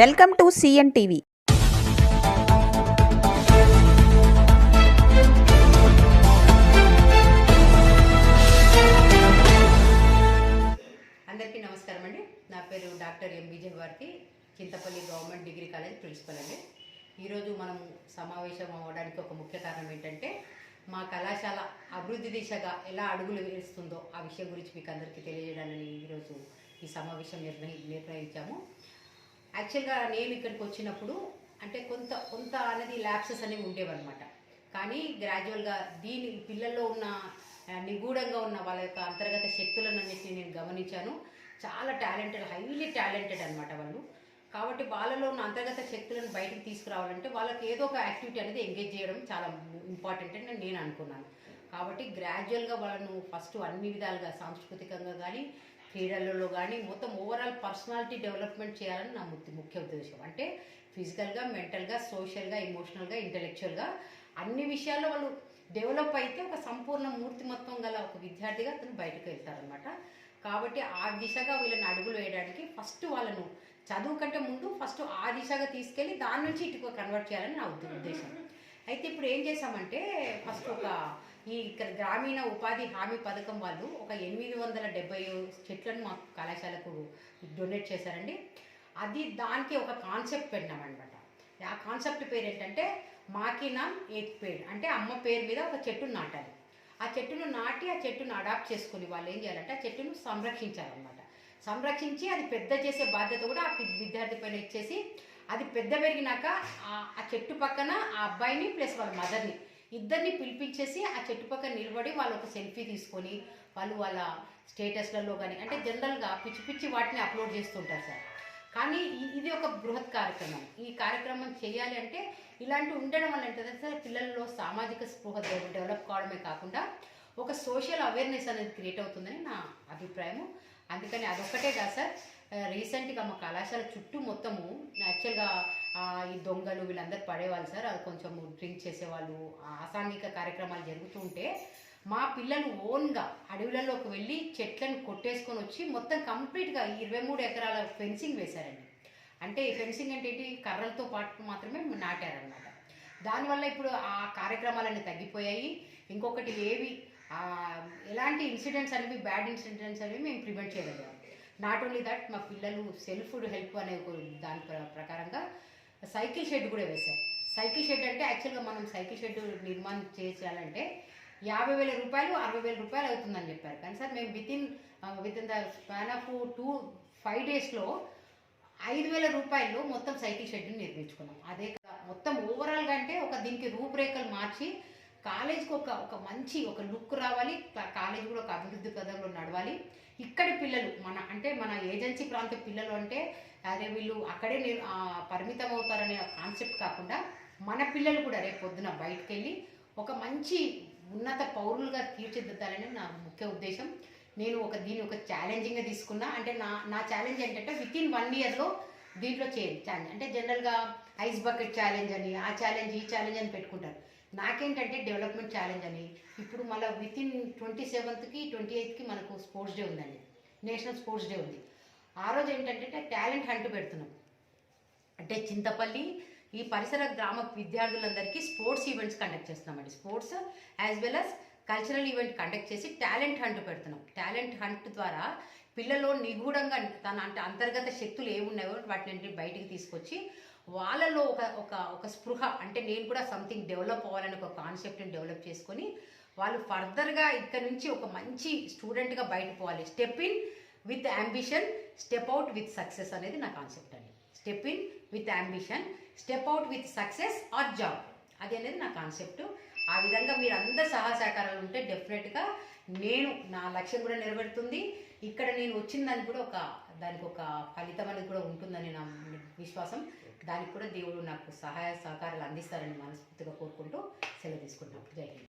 Welcome to CN TV. అందరికీ నమస్కారం అండి. నా పేరు డాక్టర్ ఎం వారికి Chintapalli government degree college principal అండి. ఈరోజు మనం సమావేశం అవ్వడానికి ఒక ముఖ్య కారణం ఏంటంటే మా కళాశాల అభివృద్ధి దిశగా ఎలా అడుగులు వేస్తుందో ఆ విషయం గురించి మీకు అందరికీ తెలియజేయడానికి ఈరోజు ఈ సమావేశం నిర్ణయి నిర్ణయించాము యాక్చువల్గా నేను ఇక్కడికి వచ్చినప్పుడు అంటే కొంత కొంత అనేది ల్యాప్సెస్ అనేవి ఉండేవన్నమాట. కానీ గ్రాడ్యువల్గా దీని పిల్లల్లో ఉన్న నిగూఢంగా ఉన్న వాళ్ళ యొక్క అంతర్గత శక్తులను అన్నిటిని నేను గమనించాను. చాలా టాలెంటెడ్ హైలీ టాలెంటెడ్ అనమాట వాళ్ళు. కాబట్టి వాళ్ళలో ఉన్న అంతర్గత శక్తులను బయటకు తీసుకురావాలంటే వాళ్ళకి ఏదో ఒక యాక్టివిటీ అనేది ఎంగేజ్ చేయడం చాలా ఇంపార్టెంట్ అని నేను అనుకున్నాను. కాబట్టి గ్రాడ్యువల్గా వాళ్ళను ఫస్ట్ అన్ని విధాలుగా సాంస్కృతికంగా కానీ క్రీడలలో కానీ మొత్తం ఓవరాల్ పర్సనాలిటీ డెవలప్మెంట్ చేయాలని నా ముఖ్య ముఖ్య ఉద్దేశం. అంటే ఫిజికల్గా మెంటల్గా సోషల్గా ఎమోషనల్గా ఇంటలెక్చువల్గా అన్ని విషయాల్లో వాళ్ళు డెవలప్ అయితే ఒక సంపూర్ణ మూర్తిమత్వం గల ఒక విద్యార్థిగా అతను బయటకు వెళ్తారనమాట కాబట్టి ఆ దిశగా వీళ్ళని అడుగులు వేయడానికి ఫస్ట్ వాళ్ళను చదువు కంటే ముందు ఫస్ట్ ఆ దిశగా తీసుకెళ్ళి దాని నుంచి ఇటుకు కన్వర్ట్ చేయాలని నా ఉద్దేశం. అయితే ఇప్పుడు ఏం చేశామంటే ఫస్ట్ ఒక ఈ ఇక్కడ గ్రామీణ ఉపాధి హామీ పథకం వాళ్ళు ఒక ఎనిమిది వందల డెబ్బై చెట్లను మా కళాశాలకు డొనేట్ చేశారండి. అది దానికి ఒక కాన్సెప్ట్ పెట్టినామన్నమాట. ఆ కాన్సెప్ట్ పేరు ఏంటంటే మాకినా ఏక్ పేరు అంటే అమ్మ పేరు మీద ఒక చెట్టును నాటాలి. ఆ చెట్టును నాటి ఆ చెట్టును అడాప్ట్ చేసుకుని వాళ్ళు ఏం చేయాలంటే ఆ చెట్టును సంరక్షించాలన్నమాట. సంరక్షించి అది పెద్ద చేసే బాధ్యత కూడా ఆ విద్యార్థి పైన ఇచ్చేసి అది పెద్ద పెరిగినాక ఆ- చెట్టు పక్కన ఆ అబ్బాయిని ప్లస్ వాళ్ళ మదర్ని. ఇద్దరిని పిలిపించేసి ఆ చెట్టు పక్కన నిలబడి వాళ్ళు ఒక సెల్ఫీ తీసుకొని వాళ్ళు వాళ్ళ స్టేటస్లలో కానీ అంటే జనరల్గా పిచ్చి పిచ్చి వాటిని అప్లోడ్ చేస్తుంటారు సార్. కానీ ఇది ఒక బృహత్ కార్యక్రమం. ఈ కార్యక్రమం చేయాలి అంటే ఇలాంటి ఉండడం వల్ల ఏంటంటే సార్ పిల్లల్లో సామాజిక స్పృహ డెవలప్ కావడమే కాకుండా ఒక సోషల్ అవేర్నెస్ అనేది క్రియేట్ అవుతుందని నా అభిప్రాయము. అందుకని అదొక్కటే కాదు సార్. రీసెంట్గా మా కళాశాల చుట్టూ మొత్తము యాక్చువల్గా ఈ దొంగలు వీళ్ళందరూ పడేవాళ్ళు సార్. అది కొంచెం డ్రింక్ చేసేవాళ్ళు ఆ అసాంఘిక కార్యక్రమాలు జరుగుతూ ఉంటే మా పిల్లలు ఓన్గా అడవులలోకి వెళ్ళి చెట్లను కొట్టేసుకొని వచ్చి మొత్తం కంప్లీట్గా ఇరవై మూడు ఎకరాల ఫెన్సింగ్ వేశారండి. అంటే ఈ ఫెన్సింగ్ అంటే ఏంటి? కర్రలతో పాటు మాత్రమే నాటారనమాట దానివల్ల ఇప్పుడు ఆ కార్యక్రమాలన్నీ తగ్గిపోయాయి. ఇంకొకటి ఏవి? ఎలాంటి ఇన్సిడెంట్స్ అనేవి బ్యాడ్ ఇన్సిడెంట్స్ అనేవి మేము ప్రివెంట్ చేయగలిగాం నాట్ ఓన్లీ దట్ మా పిల్లలు సెల్ఫ్ హెల్ప్ అనే దాని ప్ర- ప్రకారంగా సైకిల్ షెడ్ కూడా వేశారు. సైకిల్ షెడ్ అంటే యాక్చువల్గా మనం సైకిల్ షెడ్ నిర్మాణం చేయాలంటే యాభై వేల రూపాయలు అరవై వేల రూపాయలు అవుతుందని చెప్పారు. కానీ సార్ మేము within within the span of two five డేస్లో ఐదు వేల రూపాయలు మొత్తం సైకిల్ షెడ్ని నిర్మించుకున్నాం. అదే కదా మొత్తం ఓవరాల్గా అంటే ఒక దీనికి రూపురేఖలు మార్చి కాలేజ్కి ఒక ఒక మంచి ఒక లుక్ రావాలి. కాలేజ్ కూడా ఒక అభివృద్ధి పదంలో నడవాలి. ఇక్కడి పిల్లలు మన అంటే మన ఏజెన్సీ ప్రాంత పిల్లలు అంటే అదే వీళ్ళు అక్కడే నేను పరిమితం అవుతారనే కాన్సెప్ట్ కాకుండా మన పిల్లలు కూడా రేపు పొద్దున బయటకు వెళ్ళి ఒక మంచి ఉన్నత పౌరులుగా తీర్చిదిద్దాలని నా ముఖ్య ఉద్దేశం. నేను ఒక దీన్ని ఒక ఛాలెంజింగ్గా తీసుకున్నా. అంటే నా నా ఛాలెంజ్ ఏంటంటే విత్ ఇన్ వన్ ఇయర్లో దీంట్లో చేయండి. ఛాలెంజ్ అంటే జనరల్గా ఐస్ బకెట్ ఛాలెంజ్ అని ఆ ఛాలెంజ్ ఈ ఛాలెంజ్ అని పెట్టుకుంటారు. నాకేంటంటే డెవలప్మెంట్ ఛాలెంజ్ అని. ఇప్పుడు మళ్ళీ విత్ ఇన్ ట్వంటీ సెవెంత్కి ట్వంటీ ఎయిత్కి మనకు స్పోర్ట్స్ డే ఉందండి. నేషనల్ స్పోర్ట్స్ డే ఉంది. ఆ రోజు ఏంటంటే టాలెంట్ హంట్ పెడుతున్నాం. అంటే చింతపల్లి ఈ పరిసర గ్రామ విద్యార్థులందరికీ స్పోర్ట్స్ ఈవెంట్స్ కండక్ట్ చేస్తున్నామండి. Sports as well as cultural event conduct చేసి టాలెంట్ హంట్ పెడుతున్నాం. టాలెంట్ హంట్ ద్వారా పిల్లలు నిగూఢంగా తన అంటే అంతర్గత శక్తులు ఏమున్నాయో వాటిని బయటికి తీసుకొచ్చి వాళ్ళలో ఒక ఒక ఒక స్పృహ అంటే నేను కూడా సంథింగ్ డెవలప్ అవ్వాలని ఒక కాన్సెప్ట్ని డెవలప్ చేసుకొని వాళ్ళు ఫర్దర్గా ఇక్కడ నుంచి ఒక మంచి స్టూడెంట్గా బయట పోవాలి. Step in with ambition step out with success అనేది నా కాన్సెప్ట్ అండి. Step in with ambition step out with success or job అది అనేది నా కాన్సెప్ట్ ఆ విధంగా మీరు అందరు సహా సహకారాలు ఉంటే డెఫినెట్గా నేను నా లక్ష్యం కూడా నెరవేరుతుంది. ఇక్కడ నేను వచ్చిందని కూడా ఒక దానికి ఒక ఫలితం అనేది కూడా ఉంటుందని నా విశ్వాసం. దానికి కూడా దేవుడు నాకు సహాయ సహకారాలు అందిస్తారని మనస్ఫూర్తిగా కోరుకుంటూ సెలవు తీసుకుంటాం జై హింద్.